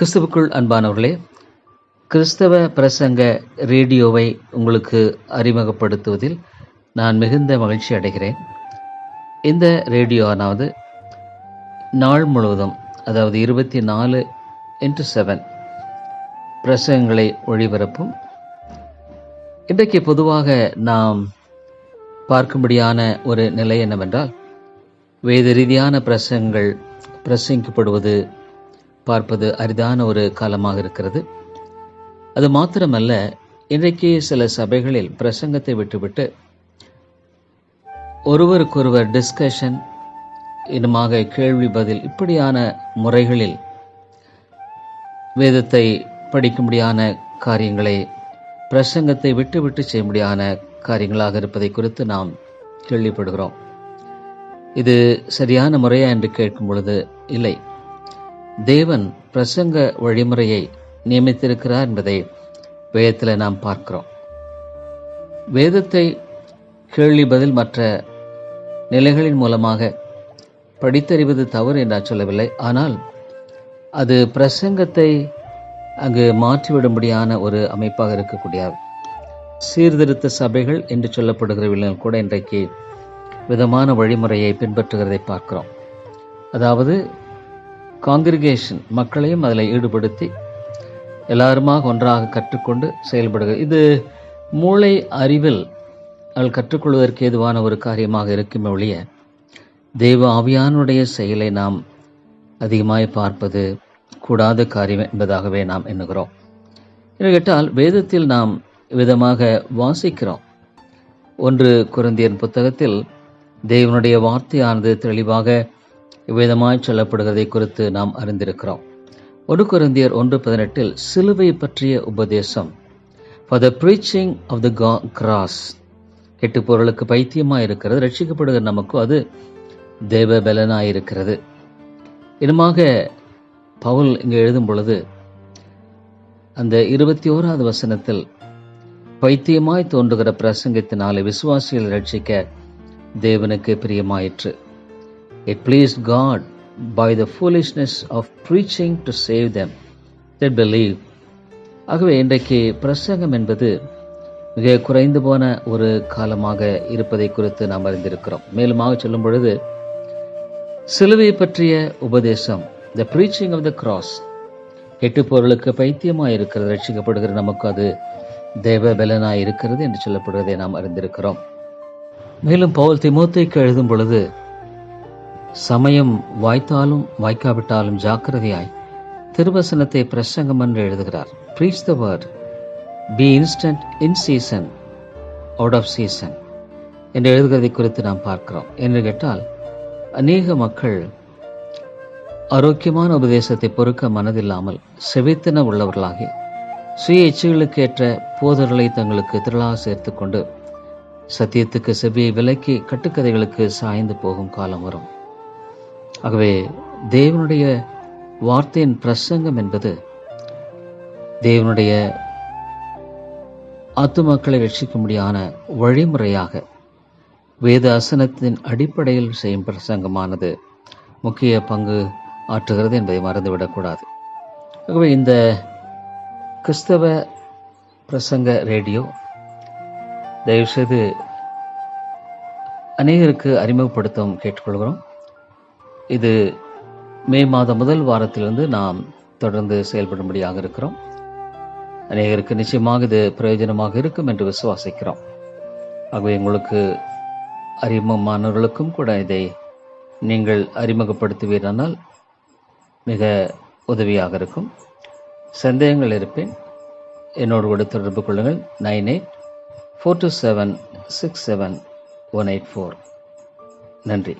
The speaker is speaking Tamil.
கிறிஸ்துவுக்குள் அன்பானவர்களே கிறிஸ்தவ பிரசங்க ரேடியோவை உங்களுக்கு அறிமுகப்படுத்துவதில் நான் மிகுந்த மகிழ்ச்சி அடைகிறேன். இந்த ரேடியோவானது நாள் முழுவதும் அதாவது இருபத்தி நாலு இன்ட்டு செவன் பிரசங்கங்களை ஒளிபரப்பும். இன்றைக்கு பொதுவாக நாம் பார்க்கும்படியான ஒரு நிலை என்னவென்றால் வேத ரீதியான பிரசங்கங்கள் பிரசங்கிக்கப்படுவது பார்ப்பது அரிதான ஒரு காலமாக இருக்கிறது. அது மாத்திரமல்ல இன்றைக்கு சில சபைகளில் பிரசங்கத்தை விட்டுவிட்டு ஒருவருக்கொருவர் டிஸ்கஷன் இன்னுமாக கேள்வி பதில் இப்படியான முறைகளில் வேதத்தை படிக்கும்படியான காரியங்களை பிரசங்கத்தை விட்டு விட்டு செய்யும்படியான காரியங்களாக இருப்பதை குறித்து நாம் கேள்விப்படுகிறோம். இது சரியான முறையா என்று கேட்கும் பொழுது இல்லை. தேவன் பிரசங்க வழிமுறையை நியமித்திருக்கிறார் என்பதை வேதத்தில் நாம் பார்க்கிறோம். வேதத்தை கேள்வி பதில் மற்ற நிலைகளின் மூலமாக படித்தறிவது தவறு என்று நான் சொல்லவில்லை. ஆனால் அது பிரசங்கத்தை அங்கு மாற்றிவிடும்படியான ஒரு அமைப்பாக இருக்கக்கூடிய சீர்திருத்த சபைகள் என்று சொல்லப்படுகிறவர்கள் கூட இன்றைக்கு விதமான வழிமுறையை பின்பற்றுகிறதை பார்க்கிறோம். அதாவது காங்கிரிகேஷன் மக்களையும் அதில் ஈடுபடுத்தி எல்லாருமாக ஒன்றாக கற்றுக்கொண்டு செயல்படுகிறது இது மூளை அறிவில் அவள் கற்றுக்கொள்வதற்கு ஏதுவான ஒரு காரியமாக இருக்குமே ஒழிய தெய்வ ஆவியானுடைய செயலை நாம் அதிகமாய் பார்ப்பது கூடாத காரியம் என்பதாகவே நாம் எண்ணுகிறோம். என்று கேட்டால் வேதத்தில் நாம் விதமாக வாசிக்கிறோம். ஒன்று குருந்தியன் புத்தகத்தில் தேவனுடைய வார்த்தையானது தெளிவாக விதமாய் சொல்லப்படுகிறதை குறித்து நாம் அறிந்திருக்கிறோம். ஒரு குருந்தியர் ஒன்று பதினெட்டில் சிலுவை பற்றிய உபதேசம். For the preaching of the cross கெட்டு பொருளுக்கு பைத்தியமாக இருக்கிறது ரட்சிக்கப்படுகிற நமக்கும் அது தேவ பலனாக இருக்கிறது இனமாக பவுல் இங்கே எழுதும் பொழுது அந்த இருபத்தி ஓராவது வசனத்தில் பைத்தியமாய் தோன்றுகிற பிரசங்கத்தினாலே விசுவாசிகள் ரட்சிக்க தேவனுக்கு பிரியமாயிற்று. It pleased God by the foolishness of preaching to save them that believe ஆகவே இன்றைக்கு பிரசங்கம் என்பது மிக குறைந்து போன ஒரு காலமாக இருப்பதை குறித்து நாம் அறிந்திருக்கிறோம். மேலுமாக சொல்லும் பொழுது சிலுவை பற்றிய உபதேசம் the preaching of the cross எட்டு பொருளுக்கு பைத்தியமாக இருக்கிறது ரட்சிக்கப்படுகிற நமக்கு அது தேவ பலனாக இருக்கிறது என்று சொல்லப்படுவதை நாம் அறிந்திருக்கிறோம். மேலும் பவுல் திமுத்தைக்கு எழுதும் பொழுது சமயம் வாய்த்தாலும் வாய்க்காவிட்டாலும் ஜாக்கிரதையாய் திருவசனத்தை பிரசங்கம் என்று எழுதுகிறார். Preach the word be instant in season out of season என்று எழுதுகிறதை குறித்து நாம் பார்க்கிறோம். என்று கேட்டால் அநேக மக்கள் ஆரோக்கியமான உபதேசத்தை பொறுக்க மனதில்லாமல் செவித்தன உள்ளவர்களாகி சுய இச்சைகளுக்கு ஏற்ற போதர்களை தங்களுக்கு திரளாக சேர்த்து கொண்டு சத்தியத்துக்கு செவியை விலக்கி கட்டுக்கதைகளுக்கு சாய்ந்து போகும் காலம் வரும். ஆகவே தேவனுடைய வார்த்தையின் பிரசங்கம் என்பது தேவனுடைய ஆத்துமாக்களை ரட்சிக்கும்படியான வழிமுறையாக வேத அசனத்தின் அடிப்படையில் செய்யும் பிரசங்கமானது முக்கிய பங்கு ஆற்றுகிறது என்பதை மறந்துவிடக்கூடாது. ஆகவே இந்த கிறிஸ்தவ பிரசங்க ரேடியோ தயவுசெய்து அநேகருக்கு அறிமுகப்படுத்தவும் கேட்டுக்கொள்கிறோம். இது மே மாதம் முதல் வாரத்திலிருந்து நாம் தொடர்ந்து செயல்படும்படியாக இருக்கிறோம். அநேகருக்கு நிச்சயமாக இது பிரயோஜனமாக இருக்கும் என்று விசுவாசிக்கிறோம். ஆகவே உங்களுக்கு அறிமுகமானவர்களுக்கும் கூட இதை நீங்கள் அறிமுகப்படுத்துவீரானால் மிக உதவியாக இருக்கும். சந்தேகங்கள் இருப்பேன். என்னோடு கூட தொடர்பு கொள்ளுங்கள். Nine eight four two seven six seven one eight four. நன்றி.